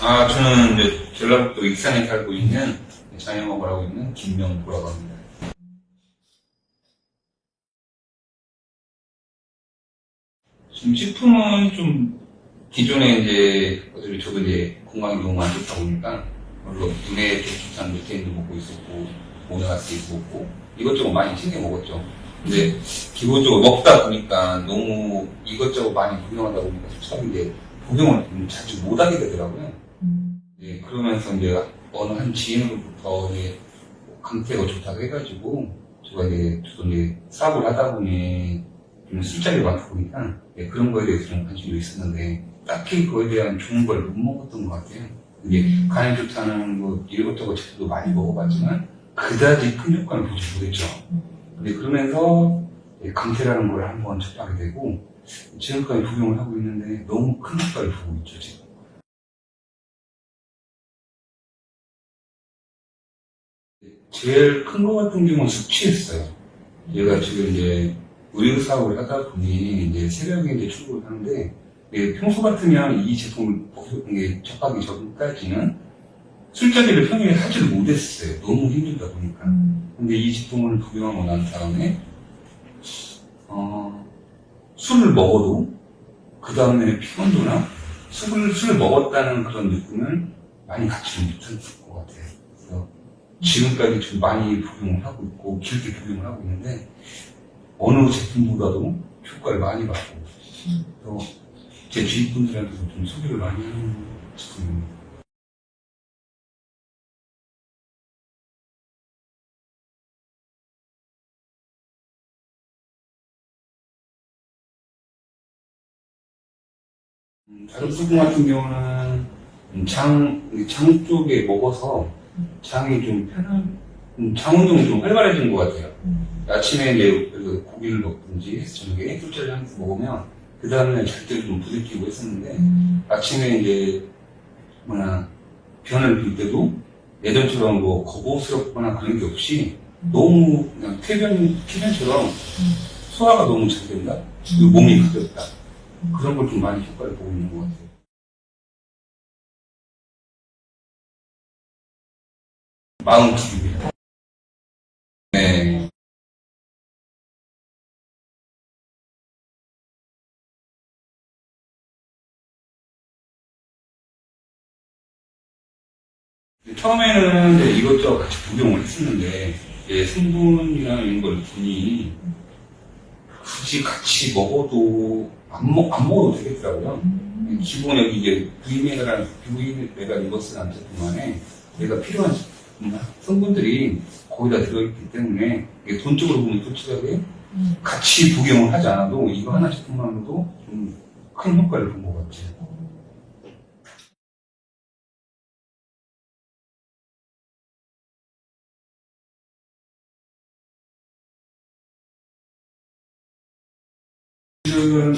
아, 저는 이제 전라북도 익산에 살고 있는 자영업을 하고 있는 김명보라고 합니다. 지금 식품은 좀 기존에 이제 어차피 저도 이제 건강이 너무 안 좋다 보니까 물론 눈에 좋다는 루테인도 먹고 있었고 오메가3도 먹고 이것저것 많이 챙겨 먹었죠. 근데 기본적으로 먹다 보니까 너무 이것저것 많이 복용하다 보니까 이제 복용을 좀 자주 못하게 되더라고요. 예, 그러면서 이제 어느 한 지인으로부터 이제 강태가 좋다고 해가지고 제가 이제 저도 이제 사업을 하다 보니 좀 술자리가 많다 보니까 예, 그런 거에 대해서 좀 관심도 있었는데 딱히 그거에 대한 좋은 걸 못 먹었던 것 같아요. 이게 간에 좋다는 뭐 이것저것 제도 많이 먹어봤지만 그다지 큰 효과를 보지 못했죠. 근데 그러면서 예, 강태라는 걸 한번 접하게 되고 지금까지 복용을 하고 있는데 너무 큰 효과를 보고 있죠 지금. 제일 큰 거 같은 경우는 숙취였어요. 얘가 지금 이제 의류 사업을 하다 보니 이제 새벽에 이제 출근을 하는데 예, 평소 같으면 이 제품을 복- 이게 접하기 전까지는 술자리를 평일에 하지를 못했어요. 너무 힘들다 보니까. 근데 이 제품을 복용하고 난 다음에 어, 술을 먹어도 그 다음에 피곤도나 술을, 술을 먹었다는 그런 느낌을 많이 갖지 못한 것 같아요. 지금까지 좀 많이 복용을 하고 있고 길게 복용을 하고 있는데 어느 제품보다도 효과를 많이 받고 또 제 주위 분들한테도 좀 소개를 많이 하는 제품입니다. 음, 다른 소금 같은 경우는 음, 장, 장 쪽에 먹어서 장이 좀 편한, 음, 장 운동이 좀 활발해진 것 같아요. 아침에 이제 그 고기를 먹든지 저녁에 술자리 한번 먹으면 그 다음날 잘 때도 좀 부딪히고 했었는데 아침에 이제 뭐냐 변을 빌 때도 예전처럼 뭐 거부스럽거나 그런 게 없이 너무 그냥 쾌변, 쾌변처럼 소화가 너무 잘 된다. 그리고 몸이 가볍다. 그런 걸 좀 많이 효과를 보고 있는 것 같아요. 마음 기입니다 네. 처음에는 이제 이것저것 같이 복용을 했었는데 이제 성분이나 이런 걸 보니 굳이 같이 먹어도 안, 먹, 안 먹어도 되겠더라고요. 기본 여기 이제 부인메가라는 부인메가 리버스라는 제품 안에 내가 필요한 성분들이 거의 다 들어있기 때문에 이게 돈적으로 보면 솔직하게 같이 복용을 하지 않아도 이거 하나 제품만으로도 좀 큰 효과를 본 것 같아요. 지금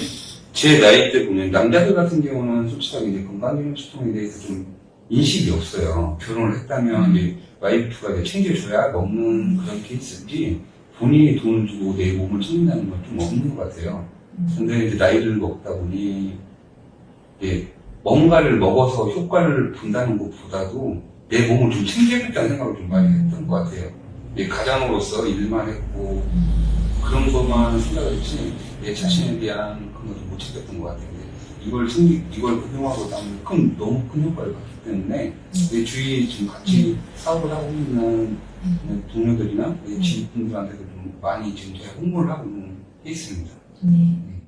제 나이 때 보면 남자들 같은 경우는 솔직하게 이제 건강기능식품에 대해서 좀 인식이 없어요. 결혼을 했다면 이제 와이프가 챙겨줘야 먹는 그런 케이스지 본인이 돈을 주고 내 몸을 챙긴다는 건 좀 없는 것 같아요. 근데 이제 나이를 먹다 보니 이제 뭔가를 먹어서 효과를 본다는 것보다도 내 몸을 좀 챙겨야겠다는 생각을 좀 많이 했던 것 같아요. 이제 가장으로서 일만 했고 그런 것만 생각을 했지 내 자신에 대한 그런 것을 못 챙겼던 것 같아요. 이걸 챙기, 이걸 복용하고 나면 큰, 너무 큰 효과를 봤기 때문에 내 주위에 지금 같이 사업을 하고 있는 동료들이나 내 지인분들한테도 좀 많이 지금 제가 홍보를 하고 있는 케이스입니다. 네.